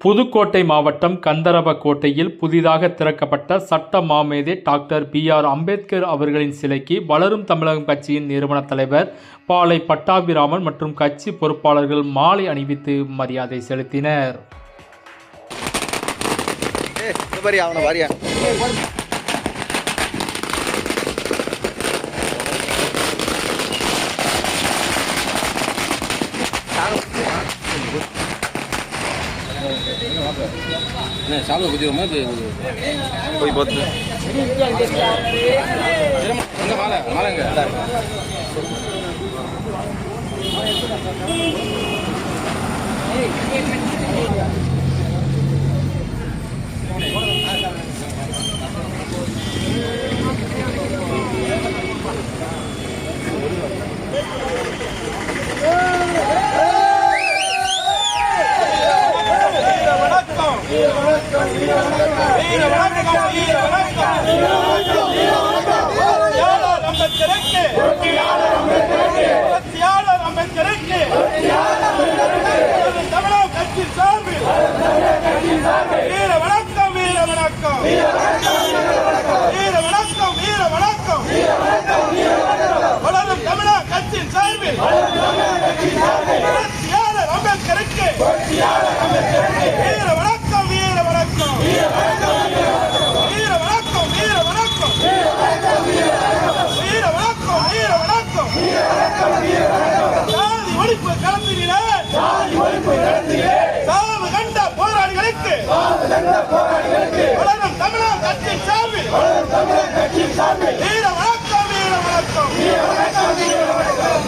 புதுக்கோட்டை மாவட்டம் கந்தரவக்கோட்டையில் புதிதாக திறக்கப்பட்ட சட்ட மாமேதை டாக்டர் பி ஆர் அம்பேத்கர் அவர்களின் சிலைக்கு வளரும் தமிழகம் கட்சியின் நிறுவன தலைவர் பாலை பட்டாபிராமன் மற்றும் கட்சி பொறுப்பாளர்கள் மாலை அணிவித்து மரியாதை செலுத்தினர் Thank you. என்ன சாலு குதிரமா இது போய் பார்த்து. மாலை மாலைங்க புரட்சியாளர் அம்பேத்கருக்கு புரட்சியாளர் அம்பேத்கருக்கு தமிழக கட்சி சார்பில் வீர வணக்கம் வீர வணக்கம் வீர வணக்கம் வீர வணக்கம் வளரும் தமிழக கட்சியின் சார்பில் புரட்சியாளர் அம்பேத்கருக்கு சாதி ஒழிப்பு களத்திலே சாதி ஒழிப்பு களத்திலே சாவு கண்ட போராளிகளுக்கு சாவு கண்ட போராளிகளுக்கு வளரும் தமிழக கட்சி சார்பில் வளரும் தமிழக கட்சி சார்பில் வீர வணக்கம் வீர வணக்கம். வீர வணக்கம் வீர வணக்கம்.